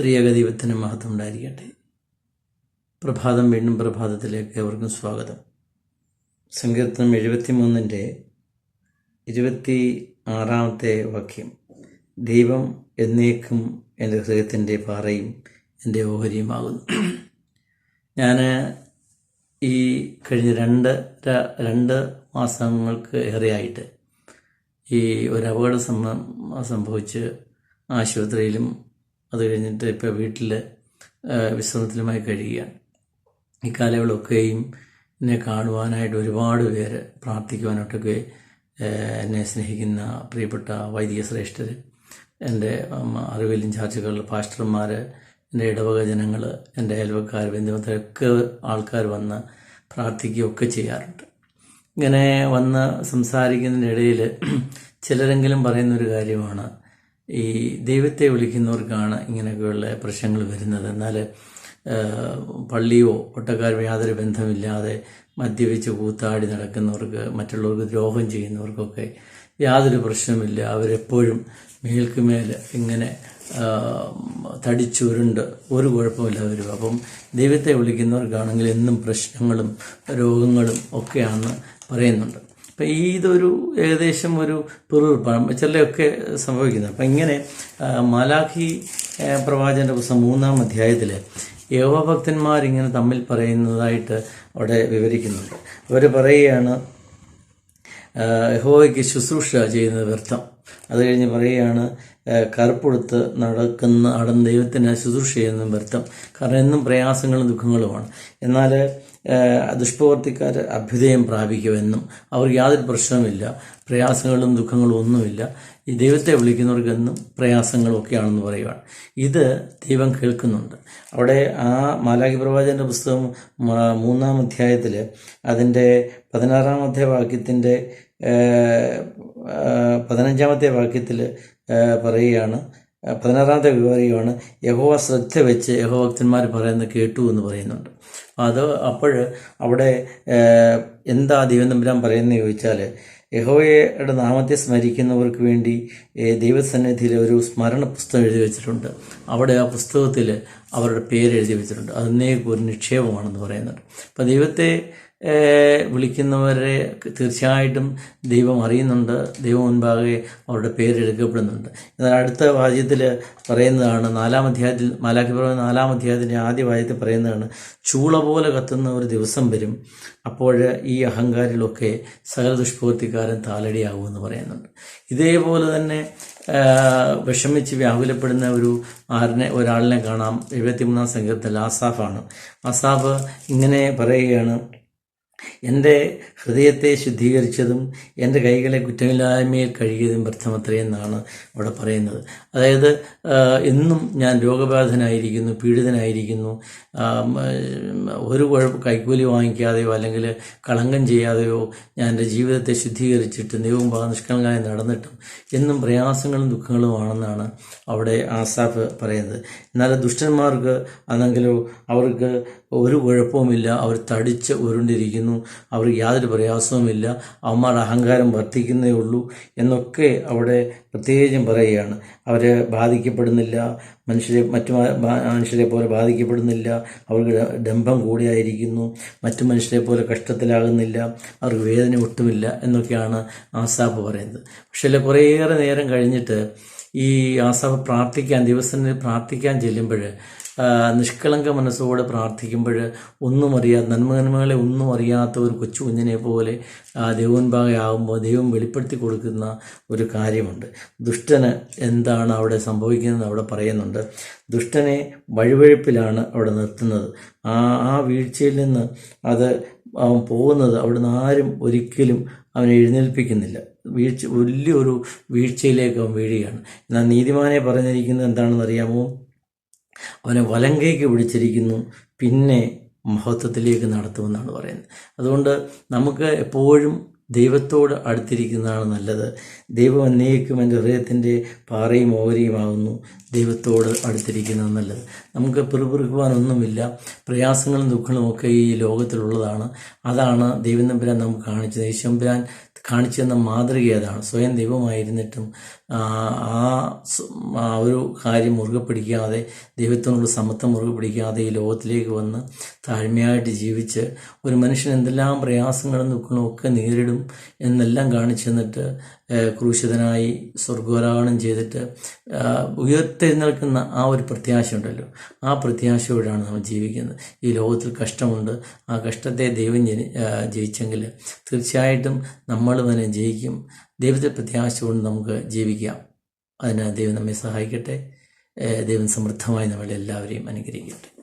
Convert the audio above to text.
ത്രിയേക ദൈവത്തിന് മഹത്വം ഉണ്ടായിരിക്കട്ടെ. പ്രഭാതം വീണ്ടും പ്രഭാതത്തിലേക്ക് അവർക്കും സ്വാഗതം. സങ്കീർത്തനം എഴുപത്തിമൂന്നിന്റെ ഇരുപത്തി ആറാമത്തെ വാക്യം. ദൈവം എന്നേക്കും എന്റെ ഹൃദയത്തിന്റെ പാറയും എന്റെ ഓഹരിയുമാകുന്നു. ഞാൻ ഈ കഴിഞ്ഞ രണ്ട് രണ്ട് മാസങ്ങൾക്ക് ഏറെയായിട്ട് ഈ ഒരു അപകട സംഭ- സംഭവിച്ച് ആശുപത്രിയിലും അത് കഴിഞ്ഞിട്ട് ഇപ്പോൾ വീട്ടിൽ വിശ്രമത്തിലുമായി കഴിയുകയാണ് ഈ കാലയളവൊക്കെയും എന്നെ കാണുവാനായിട്ട് ഒരുപാട് പേര് പ്രാർത്ഥിക്കുവാനായിട്ടൊക്കെ എന്നെ സ്നേഹിക്കുന്ന പ്രിയപ്പെട്ട വൈദിക ശ്രേഷ്ഠർ എന്റെ അറിവിൽ ഇൻചാർജുകൾ പാസ്റ്റർമാർ എന്റെ ഇടവക ജനങ്ങൾ എന്റെ അയൽവക്കാർ ബന്ധുമൊക്കെ ആൾക്കാർ വന്ന് പ്രാർത്ഥിക്കുകയൊക്കെ ചെയ്യാറുണ്ട്. ഇങ്ങനെ വന്ന് സംസാരിക്കുന്നതിനിടയിൽ ചിലരെങ്കിലും പറയുന്നൊരു കാര്യമാണ് ഈ ദൈവത്തെ വിളിക്കുന്നവർക്കാണ് ഇങ്ങനെയൊക്കെയുള്ള പ്രശ്നങ്ങൾ വരുന്നത്. എന്നാൽ പള്ളിയോ ഒട്ടക്കാരോ യാതൊരു ബന്ധമില്ലാതെ മദ്യപിച്ച് കൂത്താടി നടക്കുന്നവർക്ക് മറ്റുള്ളവർക്ക് ദ്രോഹം ചെയ്യുന്നവർക്കൊക്കെ യാതൊരു പ്രശ്നമില്ല അവരെപ്പോഴും മേൽക്കുമേൽ ഇങ്ങനെ തടിച്ചുരുണ്ട്. ഒരു കുഴപ്പമില്ല വരും അപ്പം ദൈവത്തെ വിളിക്കുന്നവർക്കാണെങ്കിൽ എന്നും പ്രശ്നങ്ങളും രോഗങ്ങളും ഒക്കെയാണെന്ന് പറയുന്നുണ്ട്. അപ്പം ഇതൊരു ഏകദേശം ഒരു പിറുപിറുപ്പാണ്. ചിലയൊക്കെ സംഭവിക്കുന്നത് അപ്പം ഇങ്ങനെ മാലാഖി പ്രവാചന്റെ പുസ്തകം മൂന്നാം അധ്യായത്തിൽ യഹോഭക്തന്മാരിങ്ങനെ തമ്മിൽ പറയുന്നതായിട്ട് അവിടെ വിവരിക്കുന്നുണ്ട്. അവർ പറയുകയാണ് യഹോയ്ക്ക് ശുശ്രൂഷ ചെയ്യുന്നത് വ്യർത്ഥം. അത് കഴിഞ്ഞ് പറയുകയാണ് കറുപ്പുടുത്ത് നടക്കുന്ന അടൻ ദൈവത്തിന് ശുശ്രൂഷ ചെയ്യുന്ന വ്യർത്ഥം. കാരണം എന്നും പ്രയാസങ്ങളും ദുഃഖങ്ങളുമാണ്. എന്നാൽ ദുഷ്പ്രവർത്തിക്കാർ അഭ്യുദയം പ്രാപിക്കുമെന്നും അവർക്ക് യാതൊരു പ്രശ്നവുമില്ല. പ്രയാസങ്ങളും ദുഃഖങ്ങളും ഒന്നുമില്ല. ഈ ദൈവത്തെ വിളിക്കുന്നവർക്കെന്നും പ്രയാസങ്ങളൊക്കെയാണെന്ന് പറയുവാണ്. ഇത് ദൈവം കേൾക്കുന്നുണ്ട്. അവിടെ ആ മാലാഖി പ്രവാചന്റെ പുസ്തകം മൂന്നാം അധ്യായത്തിൽ അതിന്റെ പതിനാറാമത്തെ വാക്യത്തിന്റെ പതിനഞ്ചാമത്തെ വാക്യത്തിൽ പറയുകയാണ്. പതിനാറാമത്തെ വിവരമാണ് യഹോവ ശ്രദ്ധ വെച്ച് യഹോഭക്തന്മാർ പറയുന്നത് കേട്ടു എന്ന് പറയുന്നുണ്ട്. അത് അപ്പോൾ അവിടെ എന്താ ദൈവം പറയുന്നത് ചോദിച്ചാൽ യഹോവയുടെ നാമത്തെ സ്മരിക്കുന്നവർക്ക് വേണ്ടി ദൈവസന്നിധിയിൽ ഒരു സ്മരണ പുസ്തകം എഴുതി വെച്ചിട്ടുണ്ട്. അവിടെ ആ പുസ്തകത്തിൽ അവരുടെ പേര് എഴുതി വെച്ചിട്ടുണ്ട് അതിനേക്കൊരു നിക്ഷേപമാണെന്ന് പറയുന്നുണ്ട്. അപ്പം ദൈവത്തെ വിളിക്കുന്നവരെ തീർച്ചയായിട്ടും ദൈവം അറിയുന്നുണ്ട്. ദൈവം മുൻപാകെ അവരുടെ പേരെടുക്കപ്പെടുന്നുണ്ട് എന്നാൽ അടുത്ത വാദ്യത്തിൽ പറയുന്നതാണ് നാലാം അധ്യായത്തിൽ മാലാഖി പറയുന്ന നാലാം അധ്യായത്തിന്റെ ആദ്യ വാദ്യത്തിൽ പറയുന്നതാണ് ചൂള പോലെ കത്തുന്ന ഒരു ദിവസം വരും അപ്പോൾ ഈ അഹങ്കാരികളൊക്കെ സകല ദുഷ്പ്രവൃത്തിക്കാരൻ താലടിയാകുമെന്ന് പറയുന്നുണ്ട്. ഇതേപോലെ തന്നെ വിഷമിച്ച് വ്യാകുലപ്പെടുന്ന ഒരു ആറിനെ ഒരാളിനെ കാണാം. എഴുപത്തിമൂന്നാം സംഘത്തിൽ ആസാഫാണ് ആസാഫ് ഇങ്ങനെ പറയുകയാണ് എന്റെ ഹൃദയത്തെ ശുദ്ധീകരിച്ചതും എന്റെ കൈകളെ കുറ്റമില്ലായ്മയിൽ കഴുകിയതും എന്നാണ് അവിടെ പറയുന്നത്. അതായത് ഇന്നും ഞാൻ രോഗബാധനായിരിക്കുന്നു പീഡിതനായിരിക്കുന്നു. ഒരു കുഴപ്പ കൈക്കൂലി വാങ്ങിക്കാതെയോ അല്ലെങ്കിൽ കളങ്കം ചെയ്യാതെയോ ഞാൻ എന്റെ ജീവിതത്തെ ശുദ്ധീകരിച്ചിട്ട് ദൈവം നിഷ്കളങ്കായി നടന്നിട്ടും എന്നും പ്രയാസങ്ങളും ദുഃഖങ്ങളുമാണെന്നാണ് അവിടെ ആസാഫ് പറയുന്നത്. എന്നാൽ ദുഷ്ടന്മാർക്ക് അല്ലെങ്കിലോ അവർക്ക് ഒരു കുഴപ്പവുമില്ല. അവർ തടിച്ച് ഉരുണ്ടിരിക്കുന്നു. അവർക്ക് യാതൊരു പ്രയാസവുമില്ല. അവന്മാരുടെ അഹങ്കാരം വർദ്ധിക്കുന്നേ ഉള്ളൂ എന്നൊക്കെ അവിടെ പ്രത്യേകം പറയുകയാണ്. അവരെ ബാധിക്കപ്പെടുന്നില്ല. മനുഷ്യരെ മറ്റു മനുഷ്യരെ പോലെ ബാധിക്കപ്പെടുന്നില്ല. അവർക്ക് ഡംഭം കൂടിയായിരിക്കുന്നു. മറ്റു മനുഷ്യരെ പോലെ കഷ്ടത്തിലാകുന്നില്ല. അവർക്ക് വേദന ഒട്ടുമില്ല എന്നൊക്കെയാണ് ആസാഫ് പറയുന്നത്. പക്ഷേ കുറേയേറെ നേരം കഴിഞ്ഞിട്ട് ഈ ആസാഫ് പ്രാർത്ഥിക്കാൻ ദിവസം പ്രാർത്ഥിക്കാൻ ചെല്ലുമ്പോൾ നിഷ്കളങ്ക മനസ്സോടെ പ്രാർത്ഥിക്കുമ്പോൾ ഒന്നും അറിയാത്ത നന്മനന്മകളെ ഒന്നും അറിയാത്ത ഒരു കൊച്ചു കുഞ്ഞിനെ പോലെ ആ, ദൈവോൻഭാഗമാകുമ്പോൾ ദൈവം വെളിപ്പെടുത്തി കൊടുക്കുന്ന ഒരു കാര്യമുണ്ട്. ദുഷ്ടന് എന്താണ് അവിടെ സംഭവിക്കുന്നത് അവിടെ പറയുന്നുണ്ട്. ദുഷ്ടനെ വഴുവഴുപ്പിലാണ് അവിടെ നിർത്തുന്നത്. ആ ആ വീഴ്ചയിൽ നിന്ന് അത് അവൻ പോകുന്നത് അവിടുന്ന് ആരും ഒരിക്കലും അവനെ എഴുന്നേൽപ്പിക്കുന്നില്ല. വീഴ്ച വലിയൊരു വീഴ്ചയിലേക്ക് അവൻ വീഴുകയാണ്. എന്നാൽ നീതിമാനെ പറഞ്ഞിരിക്കുന്നത് എന്താണെന്ന് അറിയാമോ? അവനെ വലങ്കയ്ക്ക് പിടിച്ചിരിക്കുന്നു പിന്നെ മഹത്വത്തിലേക്ക് നടത്തുമെന്നാണ് പറയുന്നത്. അതുകൊണ്ട് നമുക്ക് എപ്പോഴും ദൈവത്തോട് അടുത്തിരിക്കുന്നതാണ് നല്ലത്. ദൈവം എന്നേക്കും എന്റെ ഹൃദയത്തിന്റെ പാറയും ഓരയുമാകുന്നു ദൈവത്തോട് അടുത്തിരിക്കുന്നത് നല്ലത്. നമുക്ക് പിറുപിറുക്കുവാനൊന്നുമില്ല പ്രയാസങ്ങളും ദുഃഖങ്ങളും ഒക്കെ ഈ ലോകത്തിലുള്ളതാണ്. അതാണ് ദൈവം തമ്പുരാൻ നമുക്ക് കാണിച്ചത്. ഈശ്വരൻ കാണിച്ചു തന്ന മാതൃക അതാണ് സ്വയം ദൈവമായിരുന്നിട്ടും ആ ഒരു കാര്യം മുറുകെ പിടിക്കാതെ ദൈവത്തിനുള്ള സമത്വം മുറുകെ പിടിക്കാതെ ഈ ലോകത്തിലേക്ക് വന്ന് താഴ്മയായിട്ട് ജീവിച്ച് ഒരു മനുഷ്യൻ എന്തെല്ലാം പ്രയാസങ്ങളും ദുഃഖങ്ങളും ഒക്കെ നേരിടും എന്നെല്ലാം കാണിച്ചു തന്നിട്ട് ക്രൂശിതനായി സ്വർഗോരാഹണം ചെയ്തിട്ട് ഉയർത്തെഴുന്നേൽക്കുന്ന ആ ഒരു പ്രത്യാശ ഉണ്ടല്ലോ. ആ പ്രത്യാശയോടാണ് നമ്മൾ ജീവിക്കുന്നത്. ഈ ലോകത്തിൽ കഷ്ടമുണ്ട്. ആ കഷ്ടത്തെ ദൈവം ജയിച്ചെങ്കിൽ തീർച്ചയായിട്ടും നമ്മൾ തന്നെ ജയിക്കും. ദൈവത്തെ പ്രത്യാശ കൊണ്ട് നമുക്ക് ജീവിക്കാം. അതിന് ദൈവം നമ്മെ സഹായിക്കട്ടെ. ദൈവം സമൃദ്ധമായി നമ്മളെല്ലാവരെയും അനുഗ്രഹിക്കട്ടെ.